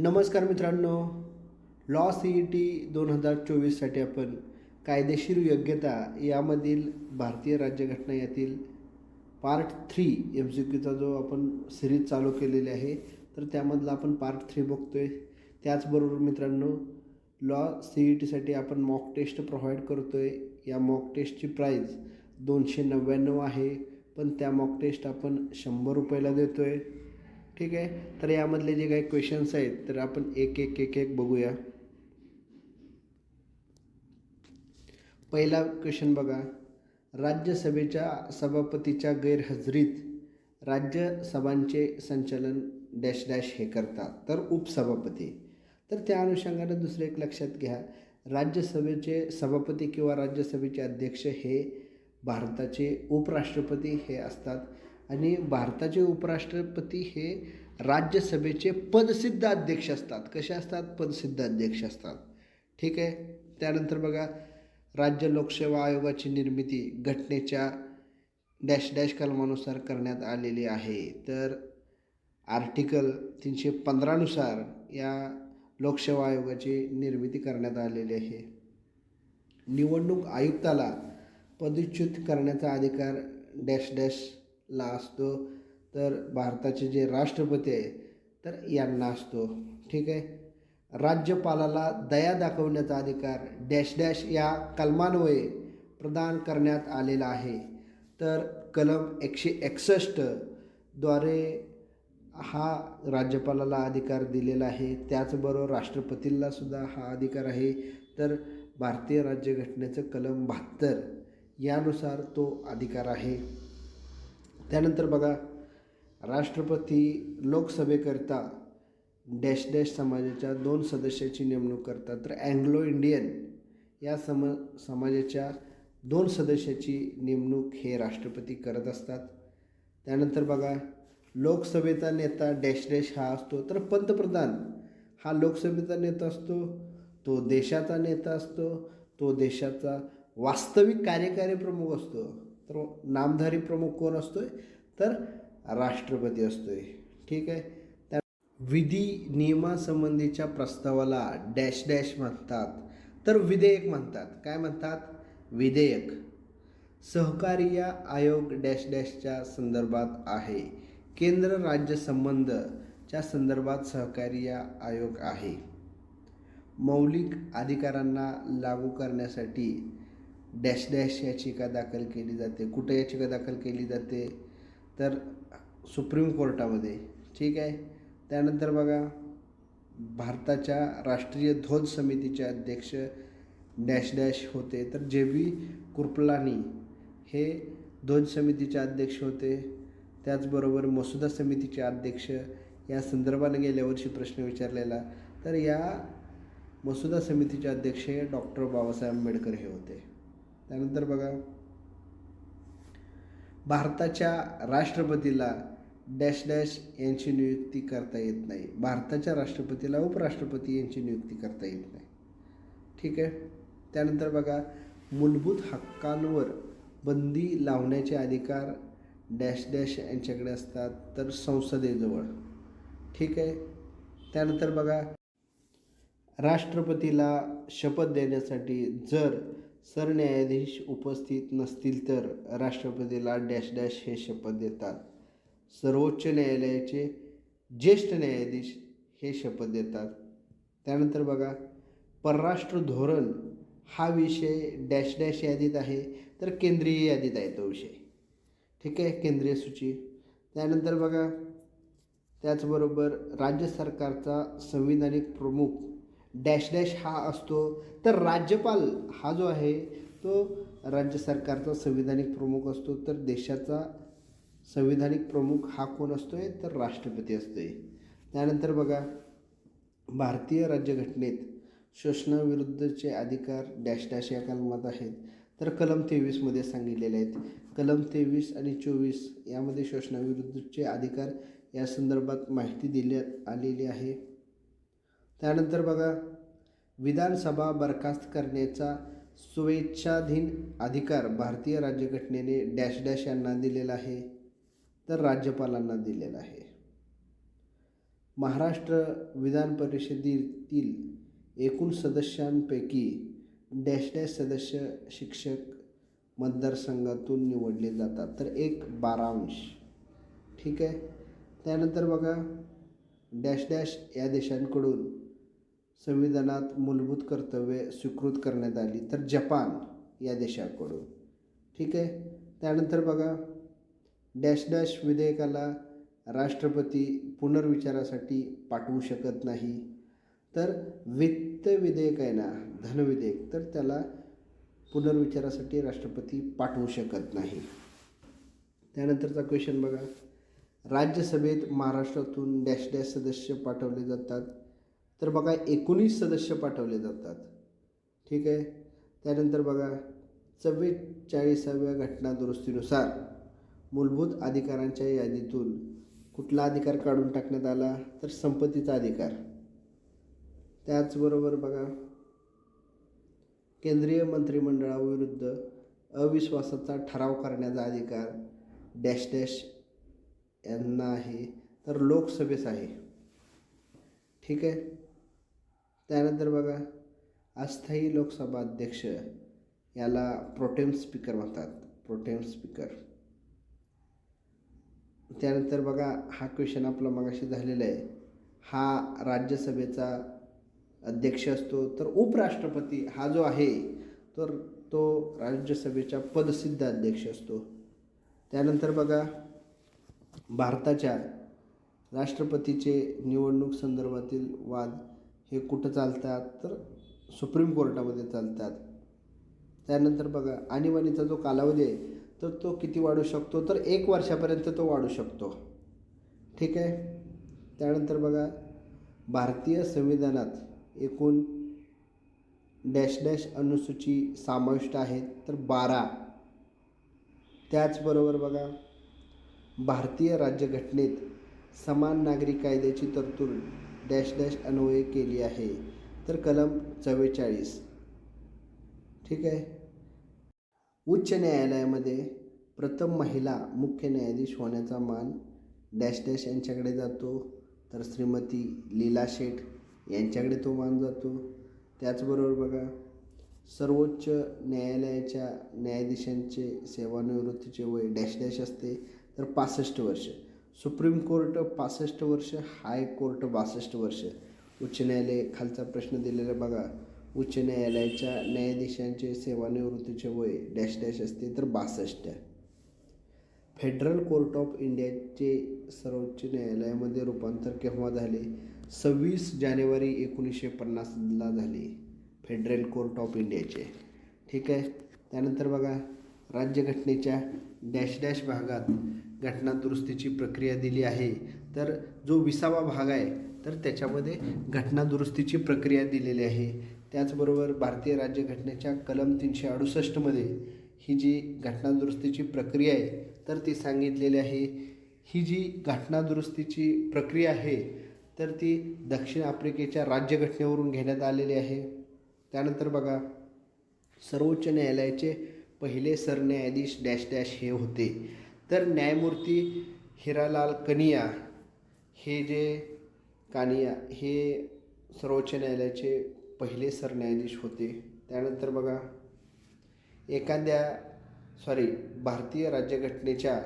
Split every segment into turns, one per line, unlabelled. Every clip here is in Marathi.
नमस्कार मित्रांनो लॉ सी ई टी दोन हजार चोवीससाठी आपण कायदेशीर योग्यता यामधील भारतीय राज्यघटना यातील पार्ट थ्री एम सी क्यूचा जो आपण सिरीज चालू केलेली आहे तर त्यामधला आपण पार्ट थ्री बघतोय. त्याचबरोबर मित्रांनो लॉ सी ई टीसाठी आपण मॉक टेस्ट प्रोव्हाइड करतोय. या मॉक टेस्टची प्राईज दोनशे नव्याण्णव आहे पण त्या मॉक टेस्ट आपण शंभर रुपयाला देतोय. ठीक आहे? तर यामधले जे काही क्वेश्चन्स आहेत तर आपण एक एक एक एक बघूया. पहिला क्वेश्चन बघा. राज्यसभेच्या सभापतीच्या गैरहजेरीत राज्यसभांचे संचालन डॅश डॅश हे करतात. तर उपसभापती. तर त्या अनुषंगानं दुसरे एक लक्षात घ्या. राज्यसभेचे सभापती किंवा राज्यसभेचे अध्यक्ष हे भारताचे उपराष्ट्रपती हे असतात. आणि भारताचे उपराष्ट्रपती हे राज्यसभेचे पदसिद्ध अध्यक्ष असतात. कसे असतात? पदसिद्ध अध्यक्ष असतात. ठीक आहे? त्यानंतर बघा राज्य लोकसेवा आयोगाची निर्मिती घटनेच्या डॅश डॅश कलमानुसार करण्यात आलेली आहे. तर आर्टिकल तीनशे पंधरानुसार या लोकसेवा आयोगाची निर्मिती करण्यात आलेली आहे. निवडणूक आयुक्ताला पदच्युत करण्याचा अधिकार डॅश ला असतो. तर भारताचे जे राष्ट्रपती आहे तर यांना असतो. ठीक आहे? राज्यपालाला दया दाखवण्याचा अधिकार डॅश डॅश या कलमान्वये प्रदान करण्यात आलेला आहे. तर कलम एकशे एकसष्टद्वारे हा राज्यपालाला अधिकार दिलेला आहे. त्याचबरोबर राष्ट्रपतीला सुद्धा हा अधिकार आहे. तर भारतीय राज्यघटनेचं कलम बहात्तर यानुसार तो अधिकार आहे. त्यानंतर बघा राष्ट्रपती लोकसभेकरता डॅश डॅश समाजाच्या दोन सदस्याची नेमणूक करतात. तर अँग्लो इंडियन या सम समाजाच्या दोन सदस्याची नेमणूक हे राष्ट्रपती करत असतात. त्यानंतर बघा लोकसभेचा नेता डॅश डॅश हा असतो. तर पंतप्रधान हा लोकसभेचा नेता असतो तो देशाचा नेता असतो तो देशाचा वास्तविक कार्यकारी प्रमुख असतो. तर नामधारी प्रमुख कोण असतो आहे तर राष्ट्रपती असतो आहे ठीक आहे? त्या विधी नियमासंबंधीच्या प्रस्तावाला डॅश डॅश म्हणतात. तर विधेयक म्हणतात. काय म्हणतात? विधेयक. सहकार्य आयोग डॅश डॅशच्या संदर्भात आहे. केंद्र राज्य संबंधच्या संदर्भात सहकार्य आयोग आहे. मौलिक अधिकारांना लागू करण्यासाठी डॅश डॅश याचिका दाखल केली जाते कुठं याचिका दाखल केली जाते? तर सुप्रीम कोर्टामध्ये ठीक आहे? त्यानंतर बघा भारताच्या राष्ट्रीय ध्वज समितीचे अध्यक्ष डॅश डॅश होते. तर जे बी कृपलानी हे ध्वज समितीचे अध्यक्ष होते. त्याचबरोबर मसुदा समितीचे अध्यक्ष या संदर्भाने गेल्या वर्षी प्रश्न विचारलेला. तर या मसुदा समितीचे अध्यक्ष डॉक्टर बाबासाहेब आंबेडकर हे होते. त्यानंतर बघा. भारताच्या राष्ट्रपतीला डॅश डॅश यांची नियुक्ती करता येत नाही. भारताच्या राष्ट्रपतीला उपराष्ट्रपती यांची नियुक्ती करता येत नाही. ठीक आहे? त्यानंतर बघा मूलभूत हक्कांवर बंदी लावण्याचे अधिकार डॅश डॅश यांच्याकडे असतात तर संसदेजवळ. ठीक आहे? त्यानंतर बघा राष्ट्रपतीला शपथ देण्यासाठी जर सरन्यायाधीश उपस्थित नसतील तर राष्ट्रपतीला डॅश डॅश हे शपथ देतात. सर्वोच्च न्यायालयाचे ज्येष्ठ न्यायाधीश हे शपथ देतात. त्यानंतर बघा परराष्ट्र धोरण हा विषय डॅश डॅश यादीत आहे तर केंद्रीय यादीत आहे तो विषय. ठीक आहे केंद्रीय सूची. त्यानंतर बघा त्याचबरोबर राज्य सरकारचा संविधानिक प्रमुख डॅश डॅश हा असतो. तर राज्यपाल हा जो आहे तो राज्य सरकारचा संविधानिक प्रमुख असतो. तर देशाचा संविधानिक प्रमुख हा कोण असतोय? तर राष्ट्रपती असतोय. त्यानंतर बघा भारतीय राज्यघटनेत शोषणाविरुद्धचे अधिकार डॅश डॅश या कलमात आहेत. तर कलम तेवीसमध्ये सांगितलेले आहेत. कलम तेवीस आणि चोवीस यामध्ये शोषणाविरुद्धचे अधिकार या संदर्भात माहिती दिल्या आलेली आहे. त्यानंतर बघा विधानसभा बरखास्त करण्याचा स्वेच्छाधीन अधिकार भारतीय राज्यघटनेने डॅश डॅश यांना दिलेला आहे तर राज्यपालांना दिलेला आहे. महाराष्ट्र विधान परिषदेतील एकूण सदस्यांपैकी डॅश डॅश सदस्य शिक्षक मतदारसंघातून निवडले जातात तर एक बारांश. ठीक आहे? त्यानंतर बघा डॅश डॅश या देशांकडून संविधानात मूलभूत कर्तव्ये स्वीकृत करण्यात आली तर जपान या देशाकडून. ठीक आहे? त्यानंतर बघा. डॅश डॅश विधेयकाला राष्ट्रपती पुनर्विचारासाठी पाठवू शकत नाही. तर वित्त विधेयक आहे ना धनविधेयक तर त्याला पुनर्विचारासाठी राष्ट्रपती पाठवू शकत नाही. त्यानंतरचा क्वेश्चन बघा. राज्यसभेत महाराष्ट्रातून डॅश डॅश सदस्य पाठवले जातात. तर बघा एकोणीस सदस्य पाठवले जातात. ठीक आहे? त्यानंतर बघा चव्वेचाळीसाव्या घटना दुरुस्तीनुसार मूलभूत अधिकारांच्या यादीतून कुठला अधिकार काढून टाकण्यात आला? तर संपत्तीचा अधिकार. त्याचबरोबर बघा केंद्रीय मंत्रिमंडळाविरुद्ध अविश्वासाचा ठराव करण्याचा अधिकार डॅश डॅश यांना आहे. तर लोकसभेस आहे. ठीक आहे? त्यानंतर बघा अस्थायी लोकसभा अध्यक्ष याला प्रोटेम स्पीकर म्हणतात. Pro tem speaker. त्यानंतर बघा हा क्वेश्चन आपला मगाशी झालेला आहे. हा राज्यसभेचा अध्यक्ष असतो तर उपराष्ट्रपती हा जो आहे तर तो राज्यसभेच्या पदसिद्ध अध्यक्ष असतो. त्यानंतर बघा भारताच्या राष्ट्रपतीचे निवडणूक संदर्भातील वाद हे कुठं चालतात? तर सुप्रीम कोर्टामध्ये चालतात. त्यानंतर बघा आणीबाणीचा जो कालावधी आहे तर तो किती वाढू शकतो? तर एक वर्षापर्यंत तो वाढू शकतो. ठीक आहे? त्यानंतर बघा भारतीय संविधानात एकूण डॅश डॅश अनुसूची समाविष्ट आहेत तर बारा. त्याचबरोबर बघा भारतीय राज्यघटनेत समान नागरी कायद्याची तरतूद डॅश डॅश अन्वये केली आहे. तर कलम चव्वेचाळीस. ठीक आहे? उच्च न्यायालयामध्ये प्रथम महिला मुख्य न्यायाधीश होण्याचा मान डॅश डॅश यांच्याकडे जातो. तर श्रीमती लीला शेठ यांच्याकडे तो मान जातो. त्याचबरोबर बघा सर्वोच्च न्यायालयाच्या न्यायाधीशांचे सेवानिवृत्तीचे वय डॅश डॅश असते. तर पासष्ट वर्ष. सुप्रीम कोर्ट पासष्ट वर्ष हायकोर्ट बासष्ट वर्ष. उच्च न्यायालय खालचा प्रश्न दिलेला बघा. उच्च न्यायालयाच्या न्यायाधीशांचे सेवानिवृत्तीचे वय डॅश डॅश असते तर बासष्ट. फेडरल कोर्ट ऑफ इंडियाचे सर्वोच्च न्यायालयामध्ये रूपांतर केव्हा झाले? सव्वीस जानेवारी एकोणीसशे पन्नासला झाले. फेडरल कोर्ट ऑफ इंडियाचे. ठीक आहे. त्यानंतर बघा. राज्यघटनेच्या डॅश डॅश भागात घटना दुरुस्तीची प्रक्रिया दिली आहे तर जो विसावा भाग आहे तर त्याच्यामध्ये घटना दुरुस्तीची प्रक्रिया दिलेली आहे. त्याचबरोबर भारतीय राज्यघटनेच्या कलम तीनशे अडुसष्टमध्ये ही जी घटनादुरुस्तीची प्रक्रिया आहे तर ती सांगितलेली आहे. ही जी घटनादुरुस्तीची प्रक्रिया आहे तर ती दक्षिण आफ्रिकेच्या राज्यघटनेवरून घेण्यात आलेली आहे. त्यानंतर बघा सर्वोच्च न्यायालयाचे पहिले सरन्यायाधीश डॅश डॅश हे होते. तर न्यायमूर्ती हिरालाल कनिया हे जे कानिया हे सर्वोच्च न्यायालयाचे पहिले सरन्यायाधीश होते. त्यानंतर बघा एखाद्या सॉरी भारतीय राज्यघटनेच्या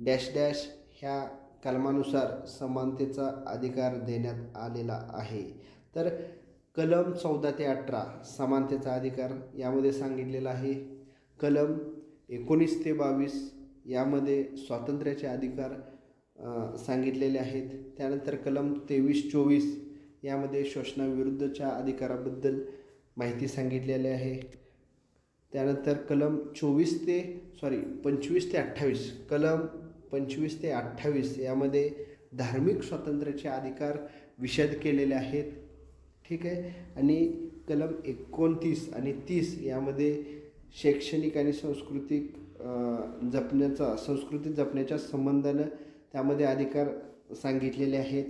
डॅश डॅश ह्या कलमानुसार समानतेचा अधिकार देण्यात आलेला आहे. तर कलम चौदा ते अठरा समानतेचा अधिकार यामध्ये सांगितलेला आहे. कलम एकोणीस ते बावीस यामध्ये स्वातंत्र्याचे अधिकार सांगितलेले आहेत. त्यानंतर कलम तेवीस चोवीस यामध्ये शोषणाविरुद्धच्या अधिकाराबद्दल माहिती सांगितलेली आहे. त्यानंतर कलम चोवीस ते सॉरी पंचवीस ते अठ्ठावीस कलम पंचवीस ते अठ्ठावीस यामध्ये धार्मिक स्वातंत्र्याचे अधिकार विशद केलेले आहेत. ठीक आहे? आणि कलम एकोणतीस आणि तीस यामध्ये शैक्षणिक आणि सांस्कृतिक जपण्याचा संस्कृती जपण्याच्या संबंधानं त्यामध्ये अधिकार सांगितलेले आहेत.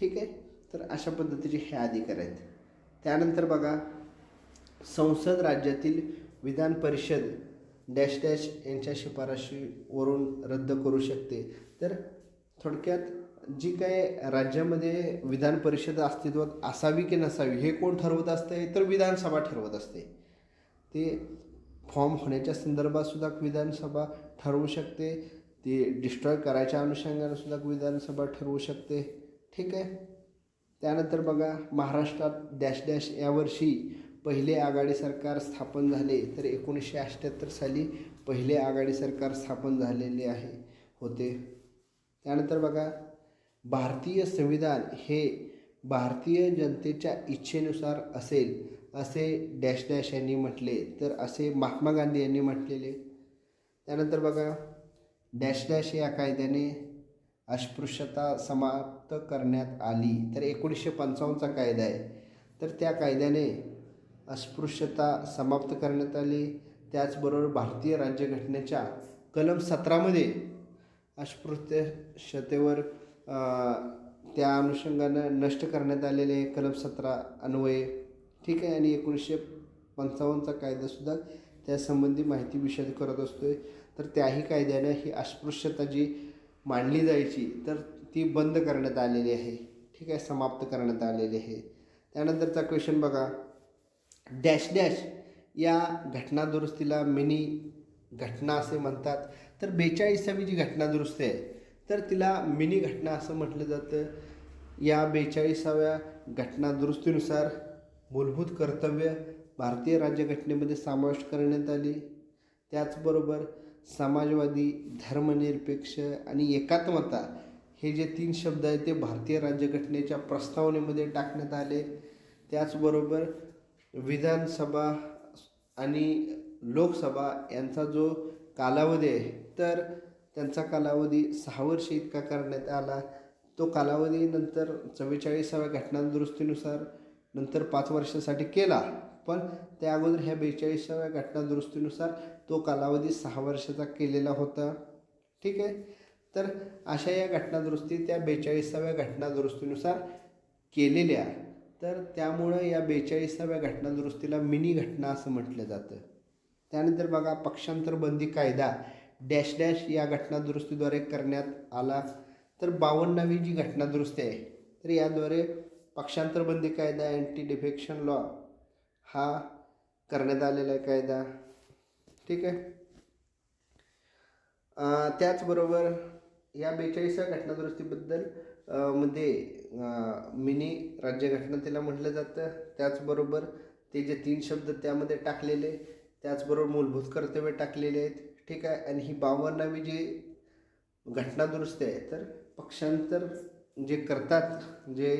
ठीक आहे? तर अशा पद्धतीचे हे अधिकार आहेत. त्यानंतर बघा संसद राज्यातील विधान परिषद डॅश डॅश यांच्या शिफारशीवरून रद्द करू शकते. तर थोडक्यात जी काय राज्यामध्ये विधान परिषद अस्तित्वात असावी की नसावी हे कोण ठरवत असते? तर विधानसभा ठरवत असते. ते फॉर्म होण्याच्या संदर्भात सुद्धा विधानसभा ठरवू शकते. ते डिस्ट्रॉय करायच्या अनुषंगाने सुद्धा विधानसभा ठरवू शकते. ठीक आहे? त्यानंतर बघा महाराष्ट्रात डॅश डॅश यावर्षी पहिले आघाडी सरकार स्थापन झाले. तर एकोणीसशे अठ्ठ्याहत्तर साली पहिले आघाडी सरकार स्थापन झालेले आहे होते. त्यानंतर बघा भारतीय संविधान हे भारतीय जनतेच्या इच्छेनुसार असेल असे डॅश डॅश यांनी म्हटले तर असे महात्मा गांधी यांनी म्हटलेले. त्यानंतर बघा डॅश डॅश या कायद्याने अस्पृश्यता समाप्त करण्यात आली. तर एकोणीसशे पंचावन्नचा कायदा आहे. तर त्या कायद्याने अस्पृश्यता समाप्त करण्यात आली. त्याचबरोबर भारतीय राज्यघटनेच्या कलम सतरामध्ये अस्पृश्यतेवर त्या अनुषंगानं नष्ट करण्यात आलेले कलम सतरा अन्वये ठीक आहे आणि एकोणीसशे पंचावन्नचा कायदासुद्धा त्यासंबंधी माहिती विषद करत असतो आहे तर त्याही कायद्यानं ही अस्पृश्यता जी मांडली जायची तर ती बंद करण्यात आलेली आहे. ठीक आहे समाप्त करण्यात आलेली आहे. त्यानंतरचा क्वेश्चन बघा. डॅश डॅश या घटनादुरुस्तीला मिनी घटना असे म्हणतात. तर बेचाळीसावी जी घटनादुरुस्ती आहे तर तिला मिनी घटना असं म्हटलं जातं. या बेचाळीसाव्या घटनादुरुस्तीनुसार मूलभूत कर्तव्य भारतीय राज्यघटनेमध्ये समाविष्ट करण्यात आली. त्याचबरोबर समाजवादी धर्मनिरपेक्ष आणि एकात्मता हे जे तीन शब्द आहेत ते भारतीय राज्यघटनेच्या प्रस्तावनेमध्ये टाकण्यात आले. त्याचबरोबर विधानसभा आणि लोकसभा यांचा जो कालावधी आहे तर त्यांचा कालावधी सहा वर्ष इतका करण्यात आला. तो कालावधीनंतर चव्वेचाळीसाव्या घटना दुरुस्तीनुसार नंतर पाच वर्षासाठी केला. पण त्या अगोदर ह्या बेचाळीसाव्या घटना दुरुस्तीनुसार तो कालावधी सहा वर्षाचा केलेला होता. ठीक आहे? तर अशा या घटनादुरुस्ती त्या बेचाळीसाव्या घटनादुरुस्तीनुसार केलेल्या. तर त्यामुळं या बेचाळीसाव्या घटनादुरुस्तीला मिनी घटना असं म्हटलं जातं. त्यानंतर बघा पक्षांतर बंदी कायदा डॅश डॅश या घटनादुरुस्तीद्वारे करण्यात आला. तर बावन्नावी जी घटनादुरुस्ती आहे तर याद्वारे पक्षांतरबंदी कायदा अँटी डिफेक्शन लॉ हा करण्यात आलेला आहे कायदा. ठीक आहे? त्याचबरोबर या बेचाळीसव्या घटनादुरुस्तीबद्दलमध्ये मिनी राज्यघटना तिला म्हटलं जातं. त्याचबरोबर ते जे तीन शब्द त्यामध्ये टाकलेले त्याचबरोबर मूलभूत कर्तव्य टाकलेले आहेत. ठीक आहे? आणि ही बावन्नावी जी घटनादुरुस्ती आहे तर पक्षांतर जे करतात जे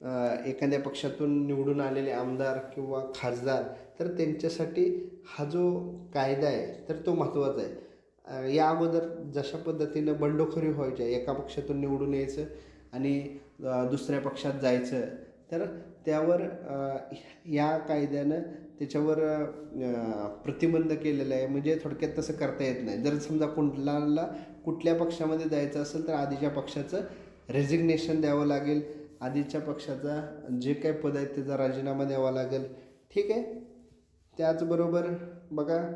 एखाद्या पक्षातून निवडून आलेले आमदार किंवा खासदार तर त्यांच्यासाठी हा जो कायदा आहे तर तो महत्त्वाचा आहे. या अगोदर जशा पद्धतीनं बंडखोरी व्हायच्या एका पक्षातून निवडून यायचं आणि दुसऱ्या पक्षात जायचं तर त्यावर या कायद्यानं त्याच्यावर प्रतिबंध केलेला आहे. म्हणजे थोडक्यात तसं करता येत नाही. जर समजा कुठल्याला कुठल्या पक्षामध्ये जायचं असेल तर आधीच्या पक्षाचं रेजिग्नेशन द्यावं लागेल. आधीच्या पक्षाचा जे काही पद आहे त्याचा राजीनामा द्यावा लागेल. ठीक आहे? त्याचबरोबर बघा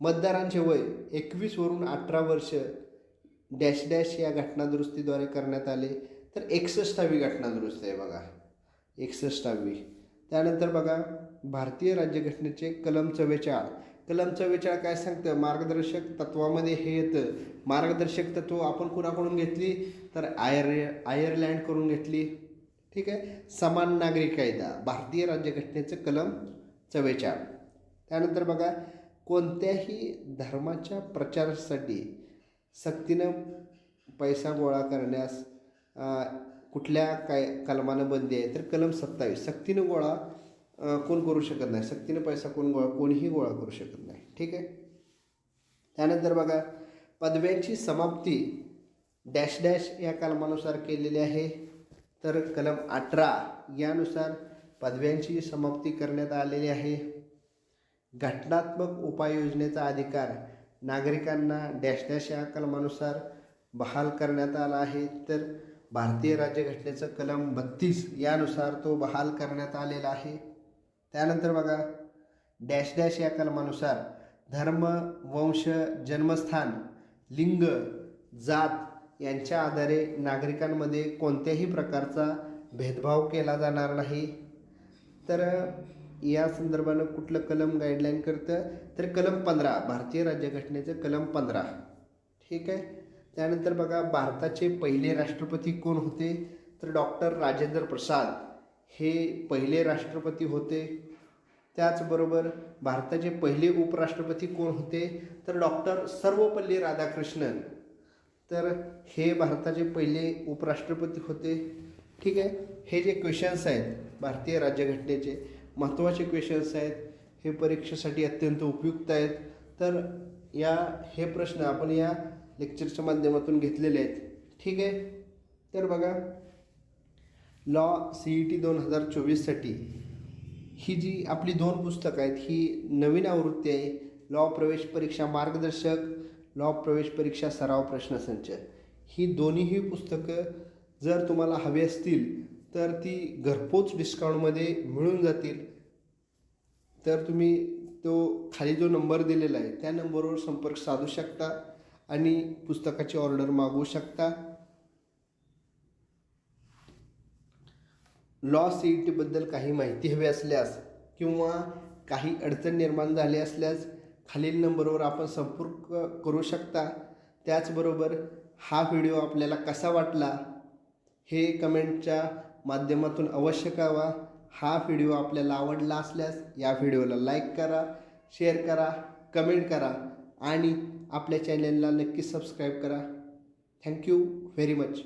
मतदारांचे वय एकवीसवरून अठरा वर्ष डॅश डॅश या घटनादुरुस्तीद्वारे करण्यात आले. तर एकसष्टावी घटनादुरुस्ती आहे बघा. एकसष्टावी. त्यानंतर बघा भारतीय राज्यघटनेचे कलम चव्वेचाळ. कलम विचार काय सांगतं? मार्गदर्शक तत्वामध्ये हे येतं. मार्गदर्शक तत्व आपण कुणाकडून घेतली? तर आयर आयर्लँडकडून घेतली. ठीक आहे? समान नागरी कायदा. भारतीय राज्यघटनेचं कलम चव्वेचाळ त्यानंतर बघा कोणत्याही धर्माच्या प्रचारासाठी सक्तीनं पैसा गोळा करण्यास कुठल्या काय कलमानं बंदी आहे? तर कलम सत्तावीस. सक्तीनं गोळा कोण करू शकत नाही. सक्तीनं पैसा कोण गोळा कोणीही गोळा करू शकत नाही. ठीक आहे? त्यानंतर बघा पदव्यांची समाप्ती डॅश डॅश या कलमानुसार केलेली आहे. तर कलम अठरा यानुसार पदव्यांची समाप्ती करण्यात आलेली आहे. घटनात्मक उपाययोजनेचा अधिकार नागरिकांना डॅश डॅश या कलमानुसार बहाल करण्यात आला आहे. तर भारतीय राज्यघटनेचं कलम बत्तीस यानुसार तो बहाल करण्यात आलेला आहे. त्यानंतर बघा डॅश डॅश या कलमानुसार धर्म वंश जन्मस्थान लिंग जात यांच्या आधारे नागरिकांमध्ये कोणत्याही प्रकारचा भेदभाव केला जाणार नाही. तर या संदर्भानं कुठलं कलम गाईडलाईन करतं? तर कलम पंधरा भारतीय राज्यघटनेचं कलम पंधरा. ठीक आहे? त्यानंतर बघा भारताचे पहिले राष्ट्रपती कोण होते? तर डॉक्टर राजेंद्र प्रसाद. हे पहिले राष्ट्रपती होते. त्याचबरोबर भारताचे पहिले उपराष्ट्रपती कोण होते? तर डॉक्टर सर्वपल्ली राधाकृष्णन. तर हे भारताचे पहिले उपराष्ट्रपती होते. ठीक आहे? हे जे क्वेश्चन्स आहेत भारतीय राज्यघटनेचे महत्त्वाचे क्वेश्चन्स आहेत हे परीक्षेसाठी अत्यंत उपयुक्त आहेत. तर या हे प्रश्न आपण या लेक्चरच्या माध्यमातून घेतलेले आहेत. ठीक आहे? तर बघा लॉ सी ई टी दोन हजार चोवीससाठी ही जी आपली दोन पुस्तकं आहेत ही नवीन आवृत्ती आहे लॉ प्रवेश परीक्षा मार्गदर्शक लॉ प्रवेश परीक्षा सराव प्रश्नसंच ही दोन्हीही पुस्तकं जर तुम्हाला हवी असतील तर ती घरपोच डिस्काउंटमध्ये मिळून जातील. तर तुम्ही तो खाली जो नंबर दिलेला आहे त्या नंबरवर संपर्क साधू शकता आणि पुस्तकाची ऑर्डर मागवू शकता. लॉ सी ई टीबद्दल काही माहिती हवी असल्यास किंवा काही अडचण निर्माण झाली असल्यास खालील नंबरवर आपण संपर्क करू शकता. त्याचबरोबर हा व्हिडिओ आपल्याला कसा वाटला हे कमेंटच्या माध्यमातून अवश्य कळवा. हा व्हिडिओ आपल्याला आवडला असल्यास या व्हिडिओला लाईक करा शेअर करा कमेंट करा आणि आपल्या चॅनलला नक्की सबस्क्राईब करा. Thank you very much